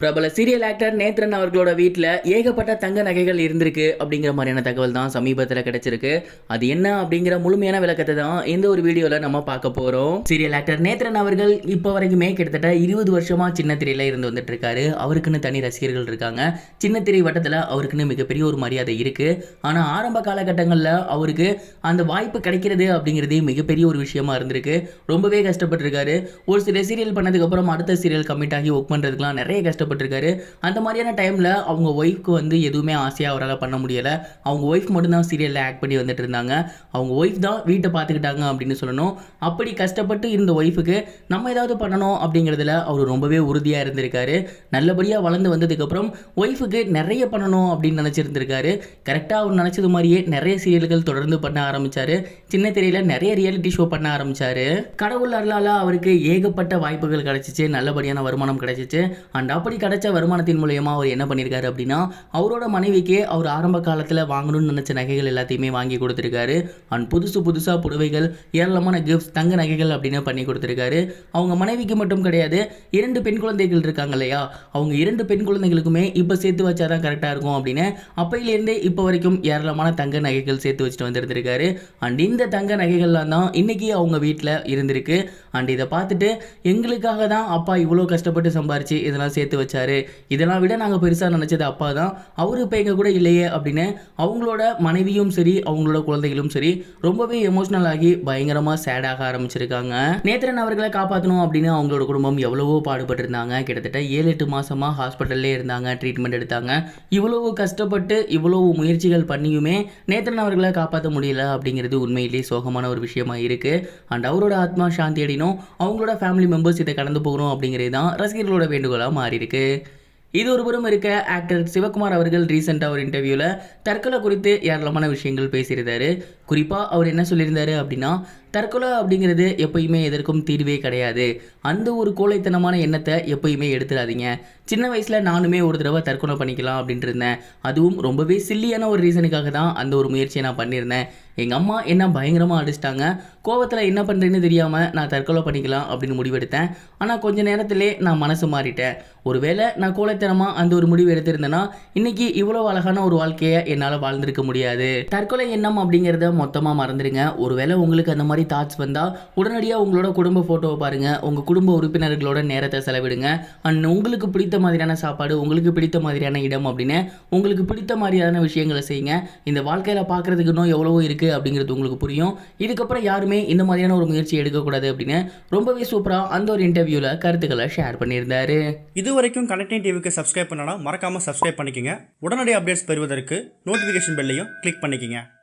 பிரபல serial actor Nethran அவர்களோட வீட்டில் ஏகப்பட்ட தங்க நகைகள் இருந்திருக்கு அப்படிங்கிற மாதிரியான தகவல் தான் சமீபத்தில் கிடைச்சிருக்கு. அது என்ன அப்படிங்கிற முழுமையான விளக்கத்தை தான் இந்த ஒரு வீடியோவில் நம்ம பார்க்க போகிறோம் சீரியல் ஆக்டர் நேத்ரன் அவர்கள் இப்போ வரைக்குமே கிட்டத்தட்ட இருபது வருஷமாக சின்ன திரையில் இருந்து வந்துட்டு இருக்காரு. அவருக்குன்னு தனி ரசிகர்கள் இருக்காங்க. சின்ன திரை வட்டத்தில் அவருக்குன்னு மிகப்பெரிய ஒரு மரியாதை இருக்கு. ஆனால் ஆரம்ப காலகட்டங்களில் அவருக்கு அந்த வாய்ப்பு கிடைக்கிறது அப்படிங்கிறதே மிகப்பெரிய ஒரு விஷயமா இருந்திருக்கு. ரொம்பவே கஷ்டப்பட்டிருக்காரு. ஒரு சில சீரியல் பண்ணதுக்கப்புறம் அடுத்த சீரியல் கமிட் ஆகி ஒர்க் பண்ணுறதுக்குலாம் நிறைய கஷ்டம் கஷ்டப்பட்டிருக்காரு. அந்த மாதிரியான டைமில் அவங்க ஒய்ஃப்க்கு வந்து எதுவுமே ஆசையாக அவரால் பண்ண முடியலை. அவங்க ஒய்ஃப் மட்டும்தான் சீரியலில் ஆக்ட் பண்ணி வந்துட்டு இருந்தாங்க. அவங்க ஒய்ஃப் தான் வீட்டை பார்த்துக்கிட்டாங்க அப்படின்னு சொல்லணும். அப்படி கஷ்டப்பட்டு இருந்த ஒய்ஃபுக்கு நம்ம ஏதாவது பண்ணணும் அப்படிங்கிறதுல அவர் ரொம்பவே உறுதியாக இருந்திருக்காரு. நல்லபடியாக வளர்ந்து வந்ததுக்கப்புறம் ஒய்ஃபுக்கு நிறைய பண்ணணும் அப்படின்னு நினச்சிருந்திருக்காரு. கரெக்டாக அவர் நினச்சது மாதிரியே நிறைய சீரியல்கள் தொடர்ந்து பண்ண ஆரம்பிச்சாரு. சின்ன திரையில் நிறைய ரியாலிட்டி ஷோ பண்ண ஆரம்பிச்சாரு. கடவுள் அருளால் அவருக்கு ஏகப்பட்ட வாய்ப்புகள் கிடைச்சிச்சு. நல்லபடியான வருமானம் கிடைச்சிச்சு. அண்ட் அப்படி கிடைச்ச வருமானத்தின் மூலயமா அவர் என்ன பண்ணியிருக்காரு அப்படின்னா அவரோட மனைவிக்கே அவர் ஆரம்ப காலத்தில் வாங்கணும்னு நினச்ச நகைகள் எல்லாத்தையுமே வாங்கி கொடுத்துருக்காரு. அண்ட் புதுசு புதுசாக புடவைகள் ஏராளமான கிஃப்ட்ஸ் தங்க நகைகள் அப்படின்னு பண்ணி கொடுத்துருக்காரு. அவங்க மனைவிக்கு மட்டும் கிடையாது இரண்டு பெண் குழந்தைகள் இருக்காங்க இல்லையா? அவங்க இரண்டு பெண் குழந்தைகளுக்குமே இப்போ சேர்த்து வச்சா தான் கரெக்டாக இருக்கும் அப்படின்னு அப்பையிலேருந்தே இப்போ வரைக்கும் ஏராளமான தங்க நகைகள் சேர்த்து வச்சுட்டு வந்திருந்திருக்காரு. அண்ட் இந்த தங்க நகைகள்லாம் தான் இன்னைக்கு அவங்க வீட்டில் இருந்திருக்கு. அண்ட் இதை பார்த்துட்டு எங்களுக்காக தான் அப்பா இவ்வளோ கஷ்டப்பட்டு சம்பாரிச்சு இதெல்லாம் சேர்த்து வச்சாரு. இதெல்லாம் விட நாங்கள் பெருசாக நினச்சது அப்பா தான். அவர் இப்போ எங்கள் கூட இல்லையே அப்படின்னு அவங்களோட மனைவியும் சரி அவங்களோட குழந்தைகளும் சரி ரொம்பவே எமோஷ்னல் ஆகி பயங்கரமாக சேடாக ஆரம்பிச்சிருக்காங்க. நேத்திரன் அவர்களை காப்பாற்றணும் அப்படின்னு அவங்களோட குடும்பம் எவ்வளவோ பாடுபட்டிருந்தாங்க. கிட்டத்தட்ட ஏழு எட்டு மாசமா ஹாஸ்பிட்டல்லே இருந்தாங்க ட்ரீட்மெண்ட் எடுத்தாங்க. இவ்வளவு கஷ்டப்பட்டு இவ்வளவு முயற்சிகள் பண்ணியுமே நேத்திரன் அவர்களை காப்பாற்ற முடியல அப்படிங்கிறது உண்மையிலேயே சோகமான ஒரு விஷயமா இருக்கு. அண்ட் அவரோட ஆத்மா சாந்தி அடினும் அவங்களோட ஃபேமிலி மெம்பர்ஸ் இதை கடந்து போகணும் அப்படிங்கிறது தான் ரசிகர்களோட வேண்டுகோளாக மாறி இருக்கு இது ஒரு புறம் இருக்க ஆக்டர் சிவகுமார் அவர்கள் ரீசெண்டாக ஒரு இன்டர்வியூவில் தற்கொலை குறித்து ஏராளமான விஷயங்கள் பேசியிருந்தாரு. குறிப்பாக அவர் என்ன சொல்லியிருந்தாரு அப்படின்னா தற்கொலை அப்படிங்கிறது எப்பயுமே எதற்கும் தீர்வே கிடையாது. அந்த ஒரு கோழைத்தனமான எண்ணத்தை எப்பயுமே எடுத்துடாதீங்க. சின்ன வயசில் நானுமே ஒரு தடவை தற்கொலை பண்ணிக்கலாம் அப்படின்ட்டு இருந்தேன். அதுவும் ரொம்பவே சில்லியான ஒரு ரீசனுக்காக தான் அந்த ஒரு முயற்சியை நான் பண்ணியிருந்தேன். எங்கள் அம்மா என்ன பயங்கரமாக அடிச்சிட்டாங்க? கோவத்தில் என்ன பண்ணுறேன்னு தெரியாமல் நான் தற்கொலை பண்ணிக்கலாம் அப்படின்னு முடிவெடுத்தேன். ஆனால் கொஞ்ச நேரத்திலே நான் மனசு மாறிட்டேன். ஒருவேளை நான் கோலைத்தனமாக அந்த ஒரு முடிவு எடுத்திருந்தேன்னா இன்னைக்கு இவ்வளோ அழகான ஒரு வாழ்க்கையை என்னால் வாழ்ந்திருக்க முடியாது. தற்கொலை எண்ணம் அப்படிங்கிறத மொத்தமாக மறந்துடுங்க ஒருவேளை உங்களுக்கு அந்த மாதிரி தாட்ஸ் வந்தால் உடனடியாக உங்களோட குடும்ப ஃபோட்டோவை பாருங்கள் உங்கள் குடும்ப உறுப்பினர்களோட நேரத்தை செலவிடுங்க. அண்ட் உங்களுக்கு பிடித்த மாதிரியான சாப்பாடு உங்களுக்கு பிடித்த மாதிரியான இடம் அப்படின்னு உங்களுக்கு பிடித்த மாதிரியான விஷயங்களை செய்யுங்க. இந்த வாழ்க்கையில் பார்க்குறதுக்கு இன்னும் எவ்வளவோ இருக்குது அப்படிங்கிறது உங்களுக்கு புரியும். இதுக்கப்புறம் யாருமே இந்த மாதிரியான ஒரு முயற்சி எடுக்கக்கூடாது அப்படின்னு ரொம்பவே சூப்பராக அந்த ஒரு இன்டர்வியூவில் கருத்துக்களை ஷேர் பண்ணியிருந்தாரு. இது வரைக்கும் கனெக்டிங் டிவிக்கு சப்ஸ்கிரைப் பண்ணனா மறக்காமல் சப்ஸ்கிரைப் பண்ணிக்கங்க. உடனடி அப்டேட்ஸ் பெறுவதற்கு நோட்டிஃபிகேஷன் பெல்லையும் கிளிக் பண்ணிக்கங்க.